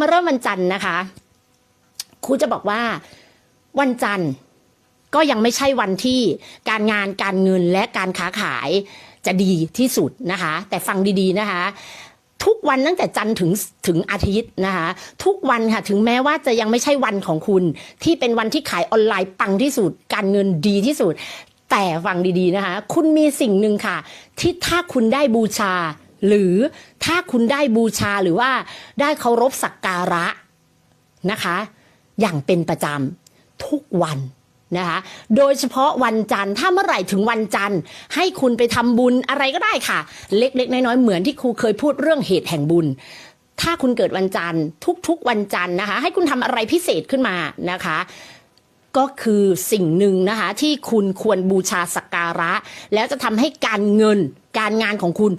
มาเริ่มวันจันทร์นะคะครูจะบอกว่าวันจันทร์ก็ยังไม่ใช่วันที่การงานการเงินและการค้าขายจะดีที่สุดนะคะ แต่ฟังดีๆนะคะ ทุกวันตั้งแต่จันทร์ถึงถึงอาทิตย์นะคะ ทุกวันค่ะถึงแม้ว่าจะยังไม่ใช่วันของคุณ ที่เป็นวันที่ขายออนไลน์ปังที่สุด การเงินดีที่สุด แต่ฟังดีๆนะคะ คุณมีสิ่งหนึ่งค่ะ ที่ถ้าคุณได้บูชา หรือถ้าคุณได้บูชาหรือว่าได้เคารพสักการะนะคะ อย่างเป็นประจำทุกวันนะคะ โดยเฉพาะวันจันทร์ถ้าเมื่อไหร่ถึงวันจันทร์ ให้คุณไปทำบุญอะไรก็ได้ค่ะ เล็กๆ น้อยๆ เหมือนที่ครูเคยพูดเรื่องเหตุแห่งบุญ ถ้าคุณเกิดวันจันทร์ ทุกๆ วันจันทร์นะคะ ให้คุณทำอะไรพิเศษขึ้นมานะคะก็คือสิ่งหนึ่งนะคะที่คุณควรบูชาสักการะ แล้วจะทำให้การเงินการงานของคุณ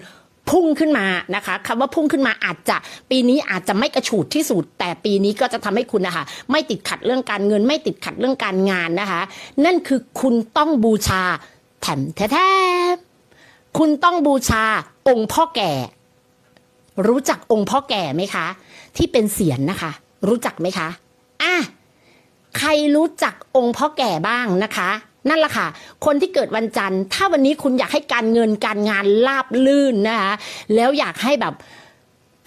พุ่งขึ้นมานะคะคำว่าพุ่งขึ้นมาอาจจะปีนี้อาจจะไม่กระฉูดที่สุด แต่ปีนี้ก็จะทำให้คุณนะคะไม่ติดขัดเรื่องการเงิน ไม่ติดขัดเรื่องการงานนะคะ นั่นคือคุณต้องบูชาแถมแท้ๆคุณต้องบูชาองค์พ่อแก่ รู้จักองค์พ่อแก่ไหมคะ ที่เป็นเสียนนะคะ รู้จักไหมคะอะใครรู้จักองค์พ่อแก่บ้างนะคะ นั่นแหละค่ะ คนที่เกิดวันจันทร์ ถ้าวันนี้คุณอยากให้การเงินการงานราบลื่นนะคะแล้วอยากให้แบบ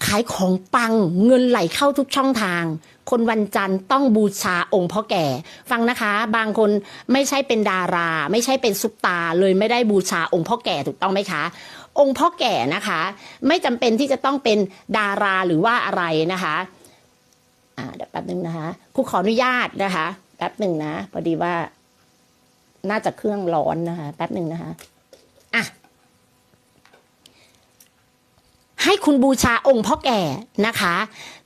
ขายของปังเงินไหลเข้าทุกช่องทาง คนวันจันทร์ต้องบูชาองค์พ่อแก่ ฟังนะคะ บางคนไม่ใช่เป็นดารา ไม่ใช่เป็นซุปตา เลยไม่ได้บูชาองค์พ่อแก่ถูกต้องไหมคะ องค์พ่อแก่นะคะ ไม่จำเป็นที่จะต้องเป็นดาราหรือว่าอะไรนะคะอ่าเดี๋ยวแป๊บนึงนะคะครูขออนุญาตนะคะแป๊บหนึ่งนะพอดีว่า น่าจะเครื่องร้อนนะคะ แป๊บหนึ่งนะคะอะให้คุณบูชาองค์พ่อแก่นะคะ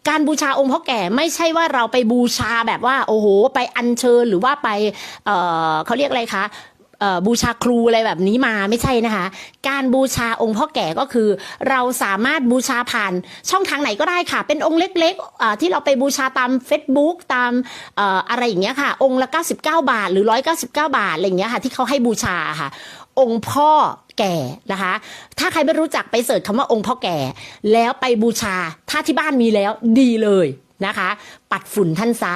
การบูชาองค์พ่อแก่ไม่ใช่ว่าเราไปบูชาแบบว่า โอ้โห ไปอัญเชิญหรือว่าไปเออเขาเรียกอะไรคะ บูชาครูอะไรแบบนี้มาไม่ใช่นะคะ การบูชาองค์พ่อแก่ก็คือ เราสามารถบูชาผ่านช่องทางไหนก็ได้ค่ะ เป็นองค์เล็กๆที่เราไปบูชาตาม Facebook ตามอออะไรอย่างเงี้ยค่ะ องค์ละ 99 บาท หรือ 199 บาทอะไรอย่างเงี้ยค่ะที่เขาให้บูชาค่ะ องค์พ่อแก่นะคะ ถ้าใครไม่รู้จักไปเสิร์ชคำว่าองค์พ่อแก่ แล้วไปบูชาถ้าที่บ้านมีแล้วดีเลยนะคะ ปัดฝุ่นท่านซะ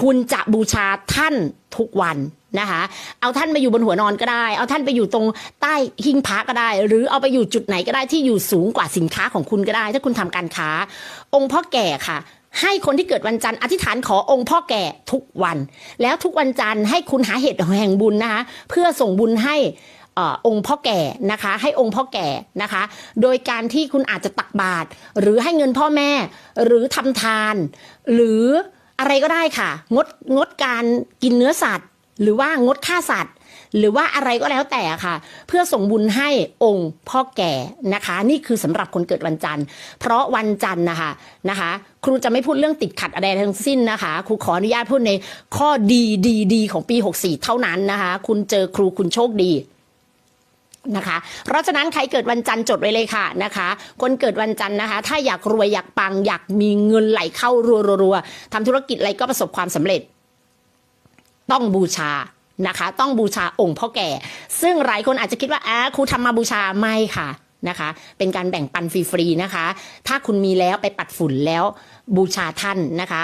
คุณจะบูชาท่านทุกวัน นะคะ เอาท่านมาอยู่บนหัวนอนก็ได้ เอาท่านไปอยู่ตรงใต้หิ้งพระก็ได้ หรือเอาไปอยู่จุดไหนก็ได้ที่อยู่สูงกว่าสินค้าของคุณก็ได้ ถ้าคุณทำการค้า องค์พ่อแก่ค่ะให้คนที่เกิดวันจันทร์อธิษฐานขอองค์พ่อแก่ทุกวัน แล้วทุกวันจันทร์ให้คุณหาเหตุแห่งบุญนะคะ เพื่อส่งบุญให้ออองค์พ่อแก่นะคะ ให้องค์พ่อแก่นะคะ โดยการที่คุณอาจจะตักบาตรหรือให้เงินพ่อแม่ หรือทำทาน หรืออะไรก็ได้ค่ะ งดงดการกินเนื้อสัตว์ หรือว่างดฆ่าสัตว์ หรือว่าอะไรก็แล้วแต่ค่ะ เพื่อส่งบุญให้องค์พ่อแก่นะคะ นี่คือสำหรับคนเกิดวันจันทร์ เพราะวันจันทร์นะคะนะคะ ครูจะไม่พูดเรื่องติดขัดอะไรทั้งสิ้นนะคะ ครูขออนุญาตพูดในข้อดีดีดีของปี 64 เท่านั้นนะคะ คุณเจอครูคุณโชคดีนะคะ เพราะฉะนั้นใครเกิดวันจันทร์จดไว้เลยค่ะนะคะ คนเกิดวันจันทร์นะคะ ถ้าอยากรวยอยากปังอยากมีเงินไหลเข้ารัวๆๆทำธุรกิจอะไรก็ประสบความสำเร็จ ต้องบูชานะคะ ต้องบูชาองค์พ่อแก่ ซึ่งหลายคนอาจจะคิดว่าอ่าครูทำมาบูชาไม่ค่ะนะคะ เป็นการแบ่งปันฟรีๆนะคะ ถ้าคุณมีแล้วไปปัดฝุ่นแล้วบูชาท่านนะคะ